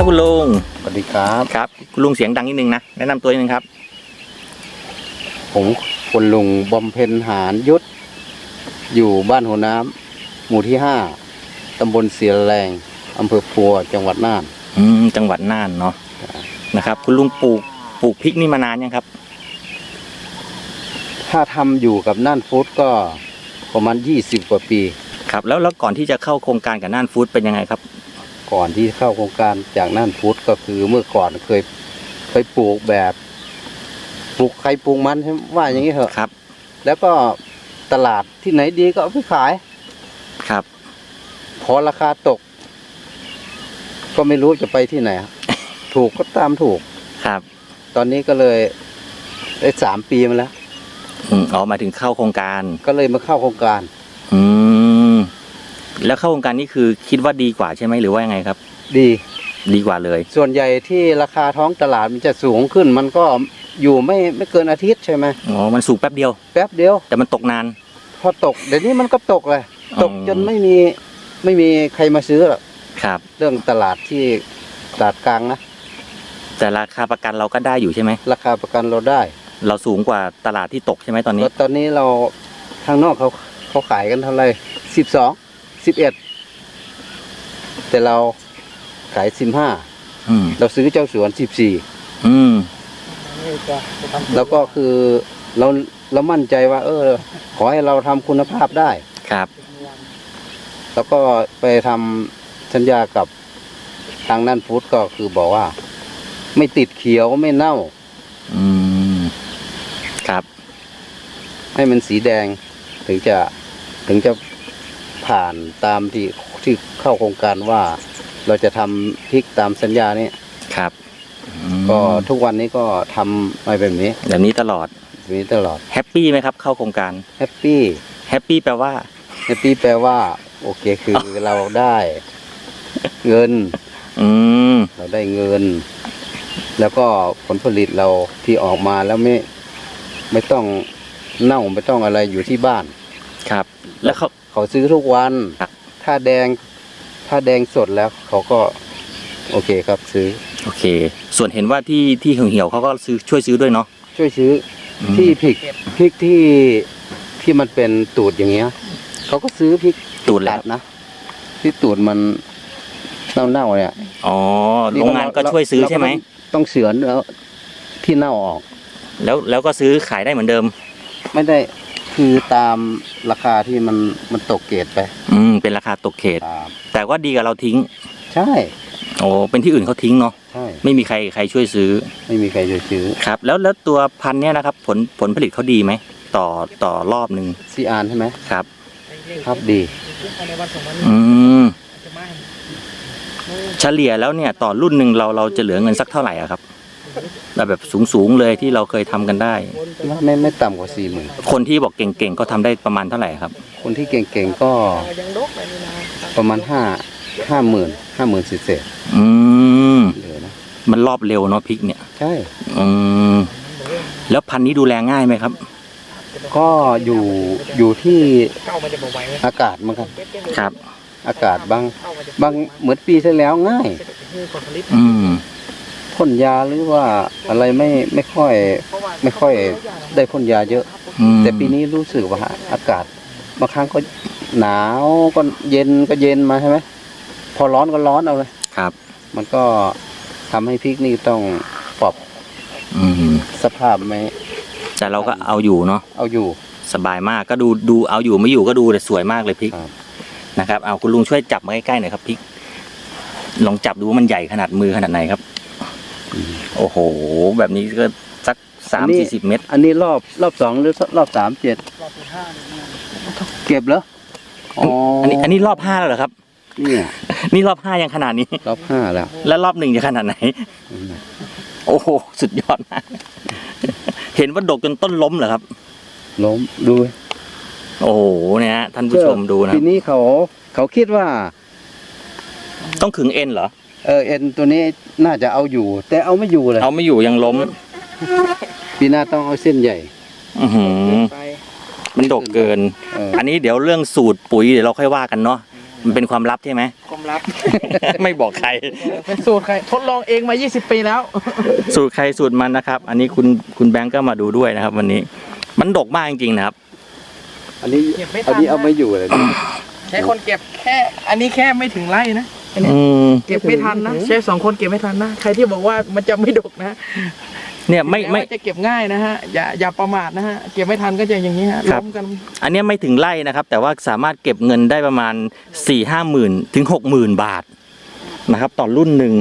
ครับคุณลุงสวัสดีครับครับ คุณลุงเสียงดังนิดนึงนะแนะนำตัวนิดนึงครับ ผมคุณลุงบำเพ็ญหารยุทธอยู่บ้านหัวน้ำหมู่ที่ห้าตำบลเสียแรงอำเภอปัวจังหวัดน่าน อืมจังหวัดน่านเนาะนะครับ คุณลุงปลูกปลูกพริกนี่มานานยังครับ ถ้าทำอยู่กับน่านฟู้ดก็ประมาณ20กว่าปี ครับ แล้วแล้วก่อนที่จะเข้าโครงการกับน่านฟู้ดเป็นยังไงครับ ก่อนที่เข้าโครงการจากน่านฟู้ดก็คือเมื่อก่อนเคยเคยปลูกแบบปลูกใครปลูกมันใช่ไหมว่าอย่างนี้เถอะครับ แล้วก็ตลาดที่ไหนดีก็เอาไปขาย ครับ พอราคาตก ก็ไม่รู้จะไปที่ไหนถูกก็ตามถูกครับ ตอนนี้ก็เลยได้สามปีมาแล้วอืมอ๋อหมายถึงเข้าโครงการ ก็เลยมาเข้าโครงการ อืม แล้วเข้าโครงการนี้คือคิดว่าดีกว่าใช่ไหมหรือว่ายังไงครับ ดีดีกว่าเลย ส่วนใหญ่ที่ราคาท้องตลาดมันจะสูงขึ้น มันก็อยู่ไม่ไม่เกินอาทิตย์ใช่ไหมอ๋อมันสูงแป๊บเดียว แป๊บเดียว แต่มันตกนาน พอตกเดี๋ยวนี้มันก็ตกเลยตกอืมจนไม่มีไม่มีใครมาซื้อหรอกครับ เรื่องตลาดที่ตลาดกลางนะแต่ราคาประกันเราก็ได้อยู่ใช่ไหมราคาประกันเราได้ เราสูงกว่าตลาดที่ตกใช่ไหมตอนนี้แล้วตอนนี้เราทางนอกเขาเขาขายกันเท่าไหร่สิบสอง สิบเอ็ดแต่เราขายสิบห้าอืมเราซื้อเจ้าสวนสิบสี่อืมแล้วก็คือเราเรามั่นใจว่า เออ ขอให้เราทำคุณภาพได้ ครับ แล้วก็ไปทำสัญญากับทางนั่นฟู้ดก็คือบอกว่า ไม่ติดเขียวไม่เน่า อืม ครับ ให้มันสีแดงถึงจะถึงจะ ผ่านตามที่ที่เข้าโครงการว่า เราจะทำพริกตามสัญญานี้ครับอืมก็ทุกวันนี้ก็ทำมาแบบนี้แบบนี้ตลอดแบบนี้ตลอดแฮปปี้ไหมครับ เข้าโครงการแฮปปี้แฮปปี้แปลว่า แฮปปี้แปลว่า โอเคคือเราได้ เงิน อืม เราได้เงิน แล้วก็ผลผลิตเราที่ออกมาแล้วไม่ไม่ต้องเน่าไม่ต้องอะไรอยู่ที่บ้าน ครับ แล้วเขา เขาซื้อทุกวันครับถ้าแดง ถ้าแดงสดแล้ว เขาก็ โอเคครับซื้อ โอเค ส่วนเห็นว่าที่ที่เหี่ยวๆเขาก็ซื้อช่วยซื้อด้วยเนาะ ช่วยซื้ออม ที่พริกพริกที่ที่มันเป็นตูดอย่างเงี้ย เขาก็ซื้อพริกตูดแล้ตัวดนะ ที่ตูดมันเน่าๆเนี่ยอ๋อโรงงานก็ช่วยซื้อใช่ไหม เราก็ต้องต้องเฉือนแล้วที่เน่าออก แล้วแล้วก็ซื้อขายได้เหมือนเดิม ไม่ได้ คือตามราคาที่มันมันตกเกรดไปอืมเป็นราคาตกเขต ครับแต่ว่าดีกับเราทิ้งใช่โอ้เป็นที่อื่นเขาทิ้งเนาะใช่ไม่มีใครใครช่วยซื้อไม่มีใครจะซื้อครับ แล้วแล้วตัวพันธุ์เนี้ยนะครับ ผลผลผลิตเขาดีไหมต่อต่อรอบหนึ่งซีอานใช่ไหมครับ ครับดีอืมเฉลี่ยแล้วเนี่ยต่อรุ่นหนึ่งเราเราจะเหลือเงินสักเท่าไหร่อะครับ แบบแบบสูงสูงๆเลยที่เราเคยทำกันได้ไม่ไม่ไม่ต่ำกว่าสี่หมื่นคนที่บอกเก่งๆก็ทำได้ประมาณเท่าไหร่ครับ คนที่เก่งๆก็ประมาณห้าห้าหมื่นห้าหมื่นเศษอืมๆเหลือนะมันรอบเร็วเนาะพริกเนี่ย ใช่ อืมแล้วพันธุ์นี้ดูแลง่ายไหมครับ ก็อยู่อยู่ที่อากาศเหมือนกันครับ อากาศบางบางเหมือนปีที่แล้วง่าย อืม พ่นยาหรือว่าอะไรไม่ไม่ค่อยไม่ค่อยได้พ่นยาเยอะ อืม แต่ปีนี้รู้สึกว่าอากาศบางครั้งก็หนาวก็เย็นก็เย็นมาใช่ไหมพอร้อนก็ร้อนเอาเลยครับ มันก็ทำให้พริกนี่ต้องปรับอืมสภาพไหมแต่เราก็เอาอยู่เนาะเอาอยู่ สบายมากก็ดูดูเอาอยู่ไม่อยู่ก็ดูแต่สวยมากเลยพริกครับ นะครับเอาคุณลุงช่วยจับมาใกล้ๆหน่อยครับพริก ลองจับดูว่ามันใหญ่ขนาดมือขนาดไหนครับ โอ้โห แบบนี้ก็สักสามสี่สิบเมตร อันนี้รอบรอบสองหรือรอบสามเจ็ดเก็บเหรออ๋ออัอันนี้อันนี้รอบห้าแล้วเหรอครับเนี่ยนี่รอบห้ายังขนาดนี้ รอบห้าแล้ว แล้วรอบหนึ่งจะขนาดไหน โอ้โห สุดยอดมากเห็นว่าดกจนต้นล้มเหรอครับ ล้มดู โอ้โหเนี่ยฮะท่านผู้ชมดูนะทีนี้เขาเขาคิดว่า ต้องขึงเอ็นเหรอ เออเอ็นตัวนี้ น่าจะเอาอยู่ แต่เอาไม่อยู่เลยเอาไม่อยู่ยังล้ม ปีหน้าต้องเอาเส้นใหญ่ อือหือมันดกเกิน เอออันนี้เดี๋ยวเรื่องสูตรปุ๋ยเดี๋ยวเราค่อยว่ากันเนาะมันเป็นความลับใช่ไหมก็ความลับ ไม่บอกใคร เป็นสูตรใครทดลองเองมา 20 ปีแล้ว สูตรใครสูตรมันนะครับ อันนี้คุณคุณแบงก์ก็มาดูด้วยนะครับ วันนี้ มันดกมากจริงๆนะครับอันนี้เก็บไม่ทัน อันนี้เอาไม่อยู่เลยนะใช้คนเก็บแค่ อันนี้แค่ไม่ถึงไร่นะ อันเนี้ยอืมเก็บไม่ทันนะใช้สองคนเก็บไม่ทันนะ ใครที่บอกว่ามันจะไม่ดกนะเนี่ยไม่ไม่แม้ว่าจะเก็บง่ายนะฮะ อย่าอย่าประมาทนะฮะ เก็บไม่ทันก็จะอย่างนี้ฮะครัล้บมกัน อันเนี้ยไม่ถึงไร่นะครับ แต่ว่าสามารถเก็บเงินได้ประมาณ4ี่ห้าหมื่นถึงหกหมื่นบาทนะครับต่อรุ่นหนึ่ง